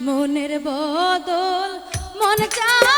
মনের বদল মন চা